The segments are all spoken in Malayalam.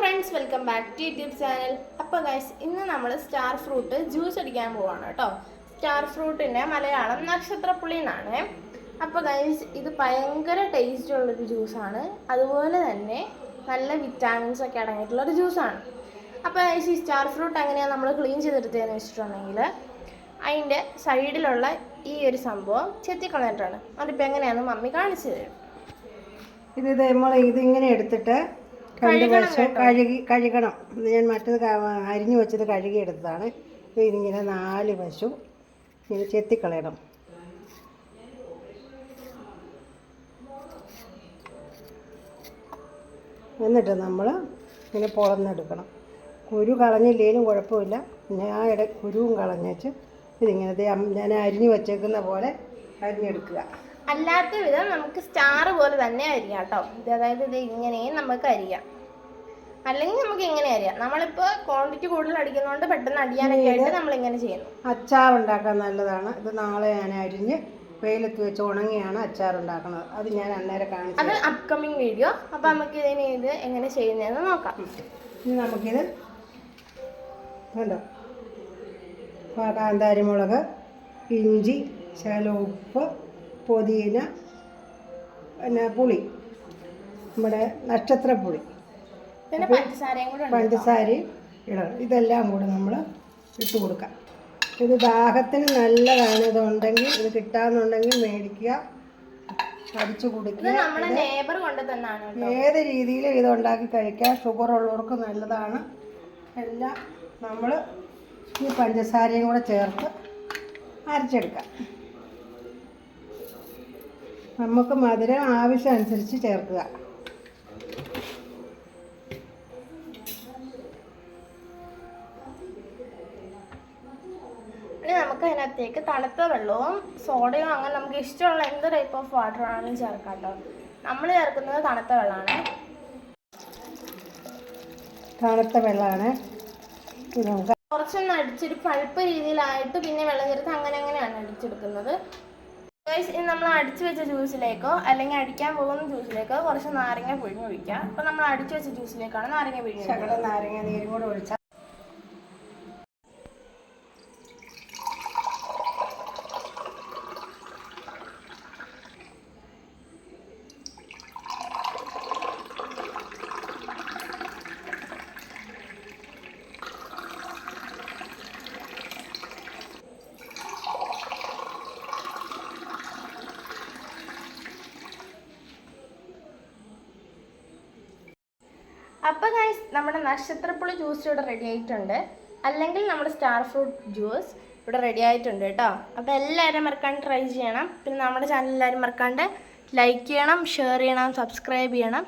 Friends welcome back to YouTube channel അപ്പോൾ ഗൈസ് ഇന്ന് നമ്മൾ സ്റ്റാർ ഫ്രൂട്ട് ജ്യൂസ് അടിക്കാൻ പോവാണ് കേട്ടോ. സ്റ്റാർ ഫ്രൂട്ടിന്റെ മലയാളം നക്ഷത്രപ്പുളി എന്നാണ് അപ്പോൾ ഗൈസ് ഇത് ഭയങ്കര ടേസ്റ്റ് ഉള്ളൊരു ജ്യൂസാണ് അതുപോലെ തന്നെ നല്ല വിറ്റാമിൻസ് ഒക്കെ അടങ്ങിയിട്ടുള്ളൊരു ജ്യൂസാണ് അപ്പോൾ ഗൈസ് ഈ സ്റ്റാർ ഫ്രൂട്ട് എങ്ങനെയാണ് നമ്മൾ ക്ലീൻ ചെയ്തെടുത്തതെന്ന് വെച്ചിട്ടുണ്ടെങ്കിൽ അതിന്റെ സൈഡിലുള്ള ഈ ഒരു സംഭവം ചെത്തിക്കളഞ്ഞിട്ടാണ്. അതിപ്പോൾ എങ്ങനെയാണെന്ന് മമ്മി കാണിച്ചു തരും. ഇത് ഇത് നമ്മൾ ഇതിങ്ങനെ എടുത്തിട്ട് രണ്ട് വശം കഴുകി കഴുകണം. ഞാൻ മറ്റത് അരിഞ്ഞു വെച്ചത് കഴുകിയെടുത്തതാണ്. ഇത് ഇതിങ്ങനെ നാല് പശു ഇങ്ങനെ ചെത്തിക്കളയണം. എന്നിട്ട് നമ്മൾ ഇങ്ങനെ പൊളന്നെടുക്കണം. കുരു കളഞ്ഞില്ലേലും കുഴപ്പമില്ല. ഞാൻ ഇട കുരുവും കളഞ്ഞേച്ച് ഇതിങ്ങനെ ഞാൻ അരിഞ്ഞു വെച്ചേക്കുന്ന പോലെ അരിഞ്ഞെടുക്കുക. അല്ലാത്ത വിധം നമുക്ക് സ്റ്റാർ പോലെ തന്നെ അരിയാം കേട്ടോ ഇത് അതായത് ഇത് ഇങ്ങനെയും നമുക്ക് അരിയാം. അല്ലെങ്കിൽ നമുക്ക് ഇങ്ങനെ അരിയാം. നമ്മളിപ്പോ ക്വാണ്ടിറ്റി കൂടുതൽ അടിക്കുന്നതുകൊണ്ട് പെട്ടെന്ന് അടിയാനൊക്കെ ആയിട്ട് നമ്മൾ ഇങ്ങനെ ചെയ്യുന്നു. അച്ചാർ ഉണ്ടാക്കാൻ നല്ലതാണ്. ഇത് നാളെ ഞാൻ അരിഞ്ഞ് വെയിലത്ത് വെച്ച് ഉണങ്ങിയാണ് അച്ചാർ ഉണ്ടാക്കുന്നത്. അത് ഞാൻ അന്നേരം കാണിച്ചു അത് അപ്കമിങ് വീഡിയോ അപ്പൊ നമുക്ക് ഇതിനെ ഇത് എങ്ങനെ ചെയ്യുന്നതെന്ന് നോക്കാം. ഇനി നമുക്കിത് കണ്ടോ? കാന്താരിമുളക് ഇഞ്ചി ശകലം ഉപ്പ് പുതിന പിന്നെ പുളി നമ്മുടെ നക്ഷത്രപ്പുളി പിന്നെ പഞ്ചസാരയും കൂടെ പഞ്ചസാരയും ഇടണം. ഇതെല്ലാം കൂടെ നമ്മൾ ഇട്ട് കൊടുക്കാം. ഇത് ദാഹത്തിന് നല്ലതാണ്. ഇതുണ്ടെങ്കിൽ ഇത് കിട്ടാന്നുണ്ടെങ്കിൽ മേടിക്കുക അടിച്ചു കുടിക്കുക. ഏത് രീതിയിലും ഇത് ഉണ്ടാക്കി കഴിക്കാം? ഷുഗർ ഉള്ളവർക്ക് നല്ലതാണ്. എല്ലാം നമ്മൾ ഈ പഞ്ചസാരയും കൂടെ ചേർത്ത് അരച്ചെടുക്കാം. നമുക്ക് മധുരം ആവശ്യമനുസരിച്ച് ചേർക്കുക. ഇനി നമുക്ക് അതിനകത്തേക്ക് തണുത്ത വെള്ളവും സോഡയും അങ്ങനെ നമുക്ക് ഇഷ്ടമുള്ള എന്ത് ടൈപ്പ് ഓഫ് വാട്ടർ ആണെങ്കിലും ചേർക്കാം കേട്ടോ. നമ്മൾ ചേർക്കുന്നത് തണുത്ത വെള്ളമാണ്. തണുത്ത വെള്ളമാണ്. കുറച്ചൊന്ന് അടിച്ചൊരു പഴുപ്പ് രീതിയിലായിട്ട് പിന്നെ വെള്ളം ചേർത്ത് അങ്ങനെ അങ്ങനെയാണ് അടിച്ചെടുക്കുന്നത്. ഇനി നമ്മൾ അടിച്ചു വെച്ച ജ്യൂസിലേക്കോ അല്ലെങ്കിൽ അടിക്കാൻ പോകുന്ന ജ്യൂസിലേക്കോ കുറച്ച് നാരങ്ങ പിഴിഞ്ഞ് ഒഴിക്കാം. അപ്പോൾ നമ്മൾ അടിച്ചു വെച്ച ജ്യൂസിലേക്കാണ് നാരങ്ങ പിഴിഞ്ഞ് നാരങ്ങ നീരും കൂടെ ഒഴിച്ചാൽ അപ്പോൾ ഗൈസ് നമ്മുടെ നക്ഷത്രപ്പുളി ജ്യൂസ് ഇവിടെ റെഡി ആയിട്ടുണ്ട്. അല്ലെങ്കിൽ നമ്മുടെ സ്റ്റാർ ഫ്രൂട്ട് ജ്യൂസ് ഇവിടെ റെഡി ആയിട്ടുണ്ട് കേട്ടോ. അപ്പോൾ എല്ലാവരും മറക്കാണ്ട് ട്രൈ ചെയ്യണം. പിന്നെ നമ്മുടെ ചാനൽ എല്ലാവരും മറക്കാണ്ട് ലൈക്ക് ചെയ്യണം ഷെയർ ചെയ്യണം സബ്സ്ക്രൈബ് ചെയ്യണം.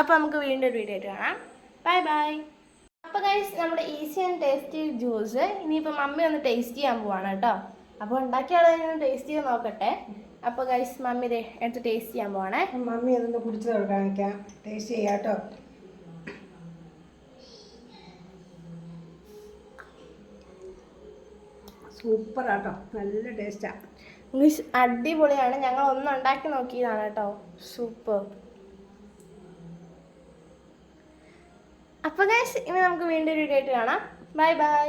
അപ്പോൾ നമുക്ക് വീണ്ടും ഒരു വീഡിയോ ആയിട്ട് കാണാം. ബൈ ബൈ അപ്പോൾ ഗൈസ് നമ്മുടെ ഈസി ആൻഡ് ടേസ്റ്റി ജ്യൂസ് ഇനിയിപ്പോൾ മമ്മി ഒന്ന് ടേസ്റ്റ് ചെയ്യാൻ പോവാണ് കേട്ടോ. അപ്പോൾ ഉണ്ടാക്കിയാൽ ടേസ്റ്റ് ചെയ്ത് നോക്കട്ടെ. അപ്പോൾ ഗൈസ് മമ്മി എടുത്ത് ടേസ്റ്റ് ചെയ്യാൻ പോവാണ്. മമ്മി അതൊന്ന് കുടിച്ച് കാണിക്കാം ടേസ്റ്റ് ചെയ്യാം കേട്ടോ. സൂപ്പറാട്ടോ. നല്ല ടേസ്റ്റാ. മീൻസ് അടിപൊളിയാണ്. ഞങ്ങൾ ഒന്ന് ഉണ്ടാക്കി നോക്കിയതാണ് കേട്ടോ. സൂപ്പർ. അപ്പോൾ ഗൈസ് ഇനി നമുക്ക് വീണ്ടും ഒരു വീഡിയോ ആയിട്ട് കാണാം. Bye by